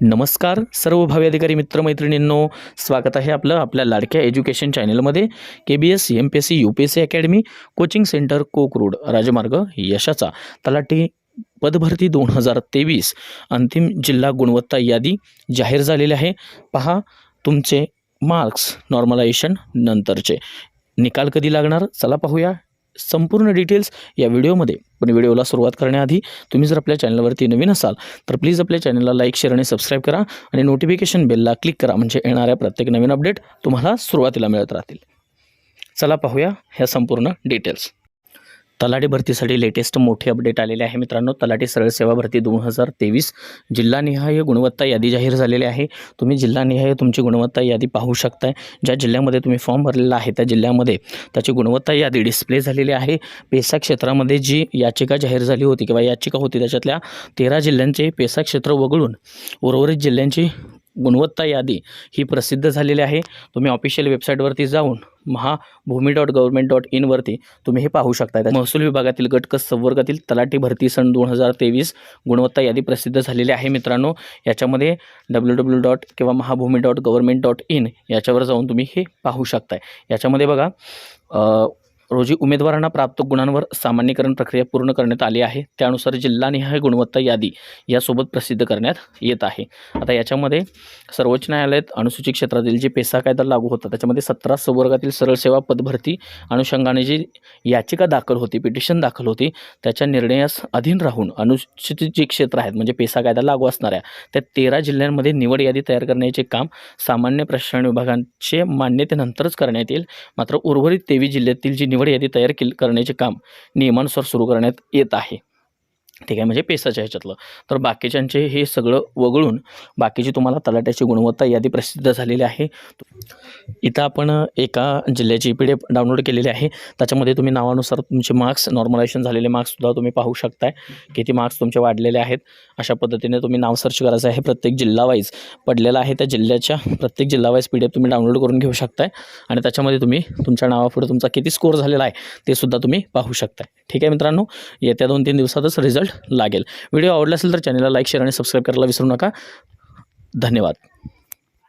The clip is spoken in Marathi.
नमस्कार सर्व भावी अधिकारी मित्रमैत्रिणींनो स्वागत आहे आपलं आपल्या लाडक्या एज्युकेशन चॅनलमध्ये K B S M P S C U P S C academy coaching centre कोक रोड राजमार्ग यशाचा. तलाठी पदभरती दोन हजार तेवीस अंतिम जिल्हा गुणवत्ता यादी जाहीर झालेली आहे. पहा तुमचे मार्क्स नॉर्मलायझेशन नंतरचे. निकाल कधी लागणार? चला पाहूया. संपूर्ण डिटेल्स या व्हिडिओमध्ये पण व्हिडिओला सुरुवात करण्याआधी तुम्ही जर आपल्या चॅनलवरती नवीन असाल तर प्लीज आपल्या चॅनलला लाईक शेअर आणि सबस्क्राईब करा आणि नोटिफिकेशन बेलला क्लिक करा. म्हणजे येणाऱ्या प्रत्येक नवीन अपडेट तुम्हाला सुरुवातीला मिळत राहतील. चला पाहूया ह्या संपूर्ण डिटेल्स तलाठी भरतीसाठी लेटेस्ट मोठे अपडेट आलेले आहे मित्रांनो. तलाठी सरळ सेवा भरती दोन हजार तेवीस. जिल्हानिहाय गुणवत्ता यादी जाहीर झालेली आहे. तुम्ही जिल्हानिहाय तुमची गुणवत्ता यादी पाहू शकताय. ज्या जिल्ह्यामध्ये तुम्ही फॉर्म भरलेला आहे त्या जिल्ह्यामध्ये त्याची गुणवत्ता यादी डिस्प्ले झालेली आहे. पेसा क्षेत्रामध्ये जी याचिका जाहीर झाली होती किंवा याचिका होती त्याच्यातल्या तेरा जिल्ह्यांचे पेसा क्षेत्र वगळून उर्वरित जिल्ह्यांची गुणवत्ता यादी ही प्रसिद्ध झालेली आहे. तुम्ही ऑफिशियल वेबसाईटवरती जाऊन महाभूमी डॉट गव्हर्मेंट डॉट इनवरती तुम्ही हे पाहू शकता. महसूल विभागातील गटकस संवर्गातील तलाठी भरती सन दोन हजार तेवीस गुणवत्ता यादी प्रसिद्ध झालेली आहे मित्रांनो. याच्यामध्ये डब्ल्यू डब्ल्यू डॉट किंवा Mahabhumi dot government dot in याच्यावर जाऊन तुम्ही हे पाहू शकताय. याच्यामध्ये बघा रोजी उमेदवारांना प्राप्त गुणांवर सामान्यीकरण प्रक्रिया पूर्ण करण्यात आली आहे. त्यानुसार जिल्हानिहाय गुणवत्ता यादी यासोबत प्रसिद्ध करण्यात येत आहे. आता याच्यामध्ये सर्वोच्च न्यायालयात अनुसूचित क्षेत्रातील जे पेसा कायदा लागू होता त्याच्यामध्ये सतरा संवर्गातील सरळ सेवा पदभरती अनुषंगाने जी याचिका दाखल होती पिटिशन दाखल होती त्याच्या निर्णयास अधीन राहून अनुसूचित जे क्षेत्र आहेत म्हणजे पेसा कायदा लागू असणाऱ्या त्या तेरा जिल्ह्यांमध्ये निवड यादी तयार करण्याचे काम सामान्य प्रशासन विभागांचे मान्यतेनंतरच करण्यात येईल. मात्र उर्वरित तेवीस जिल्ह्यातील जी निवड यादी तयार केल करण्याचे काम नियमानुसार सुरू करण्यात येत आहे. ठीक आहे म्हणजे पेसाच्या ह्याच्यातलं. तर बाकीच्यांचे हे सगळं वगळून बाकीची तुम्हाला तलाट्याची गुणवत्ता यादी प्रसिद्ध झालेली आहे. इथं आपण एका जिल्ह्याची पी डी एफ डाउनलोड केलेली आहे. त्याच्यामध्ये तुम्ही नावानुसार तुमचे मार्क्स नॉर्मलायझेशन झालेले मार्क्ससुद्धा तुम्ही पाहू शकताय. किती मार्क्स तुमचे वाढलेले आहेत? अशा पद्धतीने तुम्ही नाव सर्च करायचं आहे प्रत्येक जिल्हावाईज पडलेला आहे त्या जिल्ह्याच्या प्रत्येक जिल्हावाईज पी डी एफ तुम्ही डाउनलोड करून घेऊ शकताय. आणि त्याच्यामध्ये तुम्ही तुमच्या नावापुढे तुमचा किती स्कोअर झालेला आहे ते सुद्धा तुम्ही पाहू शकताय. ठीक आहे मित्रांनो? येत्या दोन तीन दिवसातच रिझल्ट लागेल. व्हिडिओ आवडला असेल तर चॅनलला लाईक शेअर आणि सबस्क्राईब करायला विसरू नका. धन्यवाद.